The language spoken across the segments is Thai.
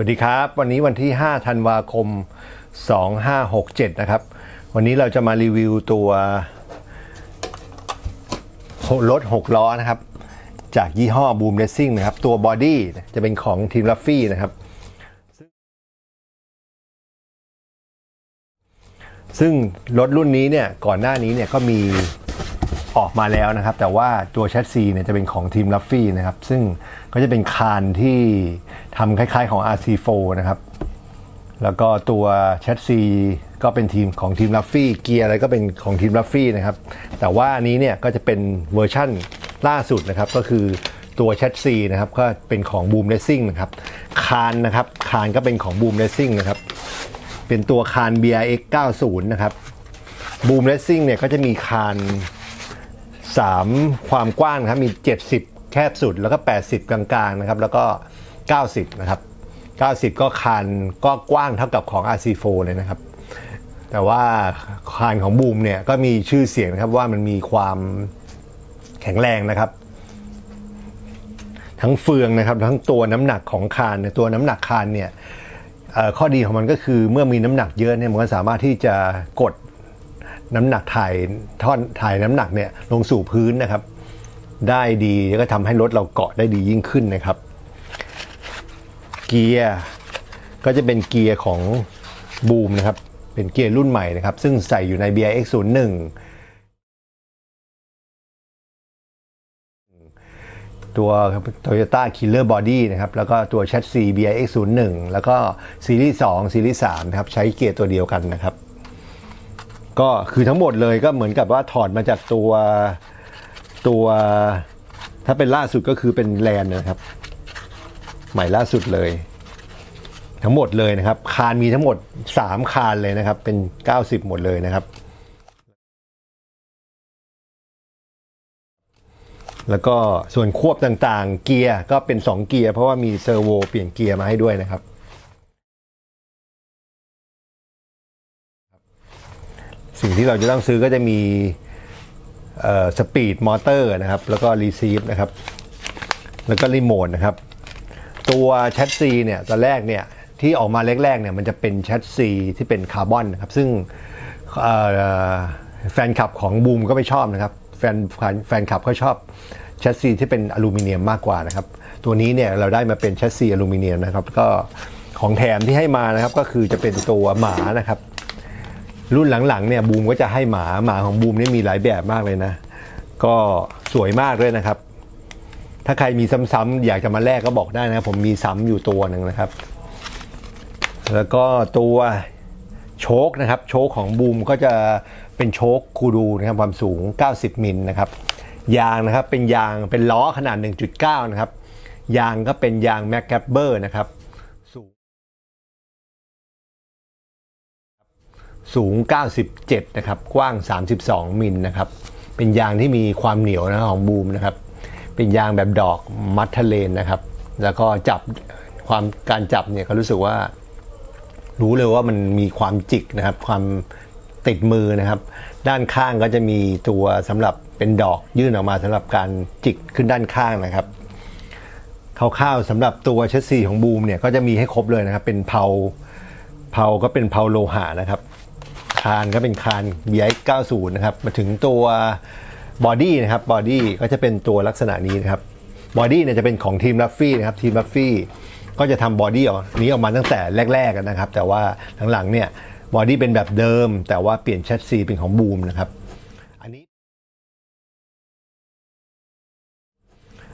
วัสดีครับ วันนี้วันที่ 5 ธันวาคม 2567 นะครับ วันนี้เราจะมารีวิวตัวรถ 6 ล้อนะครับ จากยี่ห้อ Boom Racing นะครับ ตัวบอดี้จะเป็นของทีมลัฟฟี่นะครับ ซึ่งรถรุ่นนี้เนี่ย ก่อนหน้านี้เนี่ยก็มี ออกมาแล้วนะครับ แต่ว่าตัวแชสซีเนี่ยจะเป็นของทีมลัฟฟี่นะครับ ซึ่งก็จะเป็นคานที่ทำคล้ายๆของ RC4 นะครับ แล้วก็ตัวแชสซีก็เป็นทีมของทีมลัฟฟี่เกียร์อะไรก็เป็นของทีมลัฟฟี่นะครับ แต่ว่าอันนี้เนี่ยก็จะเป็นเวอร์ชั่นล่าสุดนะครับ ก็คือตัวแชสซีนะครับก็เป็นของ Boom Racing นะครับคานนะครับคานก็เป็นของ Boom Racing นะครับเป็นตัวคาน BRX 90 นะครับ Boom Racing เนี่ยก็จะมีคาน 3 ความกว้างนะครับมี 70 แคบสุดแล้วก็ 80 กลางๆนะครับแล้วก็ 90 นะครับ 90 ก็คานก็กว้างเท่ากับของ RC4 เลยนะครับ แต่ว่าคานของบูมเนี่ยก็มีชื่อเสียงนะครับว่ามันมีความแข็งแรงนะครับ ทั้งเฟืองนะครับทั้งตัวน้ำหนักของคานตัวน้ำหนักคานเนี่ยข้อดีของมันก็คือเมื่อมีน้ำหนักเยอะเนี่ยมันก็สามารถที่จะกด น้ำหนักถ่ายท่อนถ่ายน้ำหนักเนี่ยลงสู่พื้นนะครับ ได้ดีแล้วก็ทำให้รถเราเกาะได้ดียิ่งขึ้นนะครับ เกียร์ก็จะเป็นเกียร์ของบูมนะครับ เป็นเกียร์รุ่นใหม่นะครับ ซึ่งใส่อยู่ใน BRX 01ตัว Toyota Killer Body นะครับ แล้วก็ตัว Chassis BRX 01แล้วก็ซีรีส์2ซีรีส์3นะครับ ใช้เกียร์ตัวเดียวกันนะครับ ก็คือทั้งหมดเลยก็เหมือนกับว่าถอดมาจากตัวตัวถ้าเป็นล่าสุดก็คือเป็นแลนนะครับ ใหม่ล่าสุดเลย ทั้งหมดเลยนะครับ คานมีทั้งหมด 3 คานเลยนะครับ เป็น 90 หมดเลยนะครับ แล้วก็ส่วนควบต่างๆ เกียร์ก็เป็น 2 เกียร์เพราะว่ามีเซอร์โวเปลี่ยนเกียร์มาให้ด้วยนะครับ สิ่งที่เราจะต้องซื้อก็จะมีสปีดมอเตอร์นะครับ แล้วก็รีซีฟนะครับ แล้วก็รีโมทนะครับ ตัวแชสซีเนี่ยตอนแรกเนี่ยที่ออกมาแรกๆเนี่ยมันจะเป็นแชสซีที่เป็นคาร์บอนนะครับ ซึ่งแฟนคลับของบูมก็ไม่ชอบนะครับ แฟนแฟนคลับเขาชอบแชสซีที่เป็นอลูมิเนียมมากกว่านะครับ ตัวนี้เนี่ยเราได้มาเป็นแชสซีอลูมิเนียมนะครับ ก็ของแถมที่ให้มานะครับก็คือจะเป็นตัวหมานะครับ รุ่นหลังๆเนี่ยบูมก็จะให้หมาหมาของบูมนี่มีหลายแบบมากเลยนะ ก็สวยมากเลยนะครับ ถ้าใครมีซ้ำๆอยากจะมาแลกก็บอกได้นะผมมีซ้ำอยู่ตัวหนึ่งนะครับ แล้วก็ตัวโชคนะครับ โชคของบูมก็จะเป็นโชคคูดูนะครับความสูง 90 มิลนะครับยางนะครับเป็นยางเป็นล้อขนาด 1.9 นะครับ ยางก็เป็นยางแม็กแกบเบอร์นะครับ สูง 97 นะครับ กว้าง 32 มิลนะครับ เป็นยางที่มีความเหนียวนะของบูมนะครับ เป็นยางแบบดอกมัดทะเลนนะครับ แล้วก็จับความการจับเนี่ยก็รู้สึกว่า รู้เลยว่ามันมีความจิกนะครับ ความติดมือนะครับ ด้านข้างก็จะมีตัวสำหรับเป็นดอกยื่นออกมาสำหรับการจิกขึ้นด้านข้างนะครับคร่าวๆสำหรับตัวเชสซีของบูมเนี่ยก็จะมีให้ครบเลยนะครับ เป็นเพาเพาก็เป็นเพาโลหะนะครับานก็เป็นคาน BX 90นะครับ มาถึงตัวบอดี้นะครับ บอดี้ก็จะเป็นตัวลักษณะนี้นะครับ บอดี้เนี่ยจะเป็นของทีมลัฟฟี่นะครับ ทีมลัฟฟี่ก็จะทำบอดี้ออกนี้ออกมาตั้งแต่แรกๆกันนะครับ แต่ว่าหลังๆเนี่ยบอดี้เป็นแบบเดิม แต่ว่าเปลี่ยนแชสซีเป็นของบูมนะครับ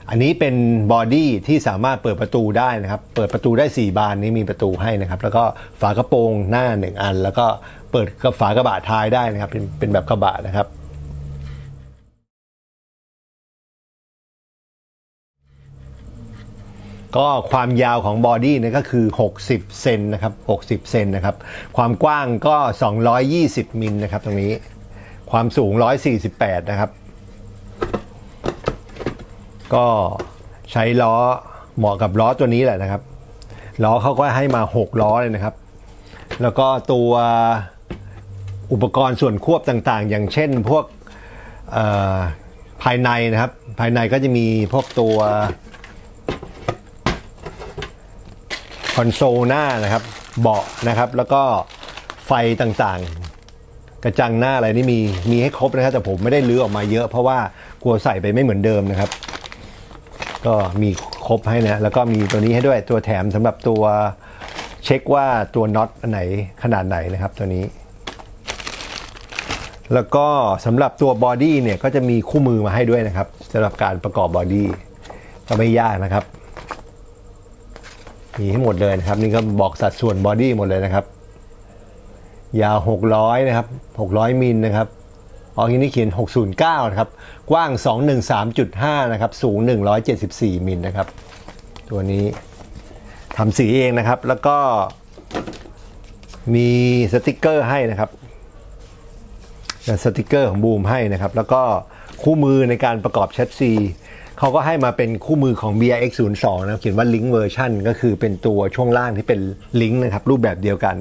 อันนี้เป็นบอดี้ที่สามารถเปิดประตูได้นะครับ เปิดประตูได้ 4 บานนี้มีประตูให้นะครับ แล้วก็ฝากระโปรงหน้า 1 อัน แล้วก็เปิดกับฝากระบะท้ายได้นะครับ เป็นเป็นแบบกระบะนะครับ ก็ความยาวของบอดี้เนี่ยก็คือ 60 เซนนะครับ 60 เซนนะครับ ความกว้างก็ 220 มิลนะครับตรงนี้ ความสูง 148 นะครับ ก็ใช้ล้อเหมาะกับล้อตัวนี้แหละนะครับ ล้อเขาก็ให้มา 6 ล้อเลยนะครับ แล้วก็ตัวอุปกรณ์ส่วนควบต่างๆ อย่างเช่นพวกภายในนะครับ ภายในก็จะมีพวกตัวคอนโซลหน้านะครับ เบาะนะครับ แล้วก็ไฟต่างๆ กระจังหน้าอะไรนี่มีมีให้ครบนะครับ แต่ผมไม่ได้ลื้อออกมาเยอะเพราะว่ากลัวใส่ไปไม่เหมือนเดิมนะครับ ก็มีครบให้นะ แล้วก็มีตัวนี้ให้ด้วยตัวแถมสำหรับตัวเช็คว่าตัวน็อตอันไหนขนาดไหนนะครับตัวนี้ แล้วก็สำหรับตัวบอดี้เนี่ยก็จะมีคู่มือมาให้ด้วยนะครับสำหรับการประกอบบอดี้ก็ไม่ยากนะครับ มีให้หมดเลยนะครับ นี่ก็บอกสัดส่วนบอดี้หมดเลยนะครับ ยาว 600 นะครับ 600 มิลนะครับ ออกนี้เขียน 609 นะครับ กว้าง 213.5 นะครับ สูง 174 มิลนะครับ ตัวนี้ทำสีเองนะครับ แล้วก็มีสติกเกอร์ให้นะครับสติกเกอร์ของบูมให้นะครับ แล้วก็คู่มือในการประกอบแชทซีเขาก็ให้มาเป็นคู่มือของ BRX 0 2นะเขียนว่าลิงก์เวอร์ชันก็คือเป็นตัวช่วงล่างที่เป็นลิงก์นะครับ รูปแบบเดียวกัน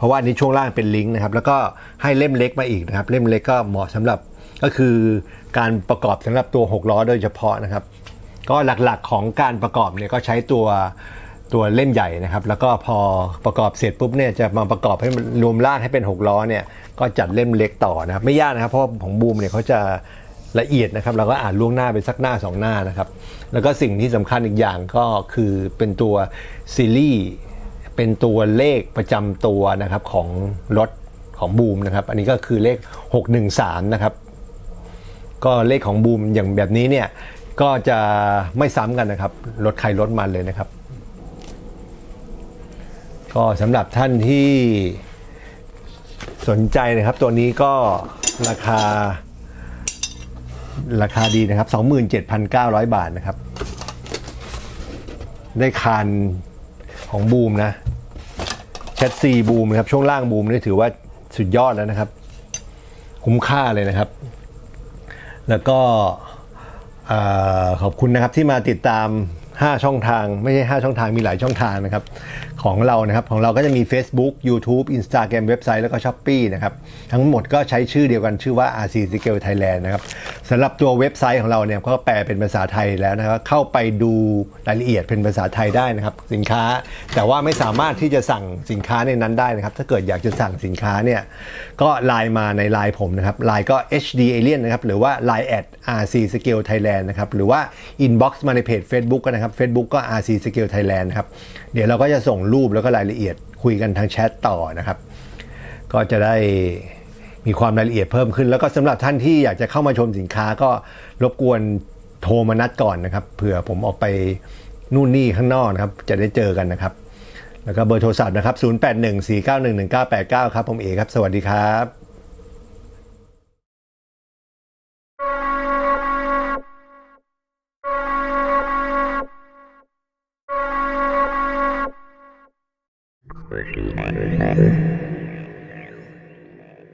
เพราะว่าอันนี้ช่วงล่างเป็นลิงก์นะครับ แล้วก็ให้เล่มเล็กมาอีกนะครับ เล่มเล็กก็เหมาะสำหรับก็คือการประกอบสำหรับตัว 6 ล้อโดยเฉพาะนะครับ ก็หลักๆของการประกอบเนี่ยก็ใช้ตัวตัวเล่มใหญ่นะครับ แล้วก็พอประกอบเสร็จปุ๊บเนี่ยจะมาประกอบให้มันรวมร่างให้เป็น 6 ล้อเนี่ยก็จัดเล่มเล็กต่อนะครับ ไม่ยากนะครับเพราะของบูมเนี่ยเขาจะละเอียดนะครับเราก็อ่านล่วงหน้าไปสักหน้า 2 หน้านะครับ แล้วก็สิ่งที่สำคัญอีกอย่างก็คือเป็นตัวซีรีส์ เป็นตัวเลขประจำตัวนะครับของรถของบูมนะครับ อันนี้ก็คือเลข 613 นะครับ ก็เลขของบูมอย่างแบบนี้เนี่ยก็จะไม่ซ้ำกันนะครับ รถใครรถมันเลยนะครับ ก็สำหรับท่านที่สนใจนะครับ ตัวนี้ก็ราคาราคาดีนะครับ 27,900 บาทนะครับ ได้คานของบูมนะ ชทซีบูมนะครับ ช่วงล่างบูมนี่ถือว่าสุดยอดแล้วนะครับ คุ้มค่าเลยนะครับ แล้วก็ขอบคุณนะครับที่มาติดตาม 5 ช่องทาง ไม่ใช่ 5 ช่องทางมีหลายช่องทางนะครับ ของเรานะครับ ของเราก็จะมี Facebook YouTube Instagram เว็บไซต์แล้วก็ s h อ p e e นะครับ ทั้งหมดก็ใช้ชื่อเดียวกันชื่อว่า RC Scale Thailand นะครับสำหรับตัวเว็บไซต์ของเราเนี่ยก็แปลเป็นภาษาไทยแล้วนะครับเข้าไปดูรายละเอียดเป็นภาษาไทยได้นะครับ สินค้า แต่ว่าไม่สามารถที่จะสั่งสินค้าในนั้นได้นะครับ ถ้าเกิดอยากจะสั่งสินค้าเนี่ยก็ไลน์มาในไลน์ผมนะครับไลน์ก็ HD Alien นะครับหรือว่า Line at RC Scale Thailand นะครับหรือว่า inbox มาในเพจ Facebook ก็นะครับ Facebook ก็ RC Scale Thailand นะครับเดี๋ยวเราก็จะส่งรูปแล้วก็รายละเอียดคุยกันทางแชทต่อนะครับ ก็จะได้มีความรายละเอียดเพิ่มขึ้น แล้วก็สำหรับท่านที่อยากจะเข้ามาชมสินค้าก็รบกวนโทรมานัดก่อนนะครับเผื่อผมออกไปนู่นนี่ข้างนอกนะครับจะได้เจอกันนะครับ แล้วก็เบอร์โทรศัพท์นะครับ 0814911989 ครับผมเอครับ สวัสดีครับ We're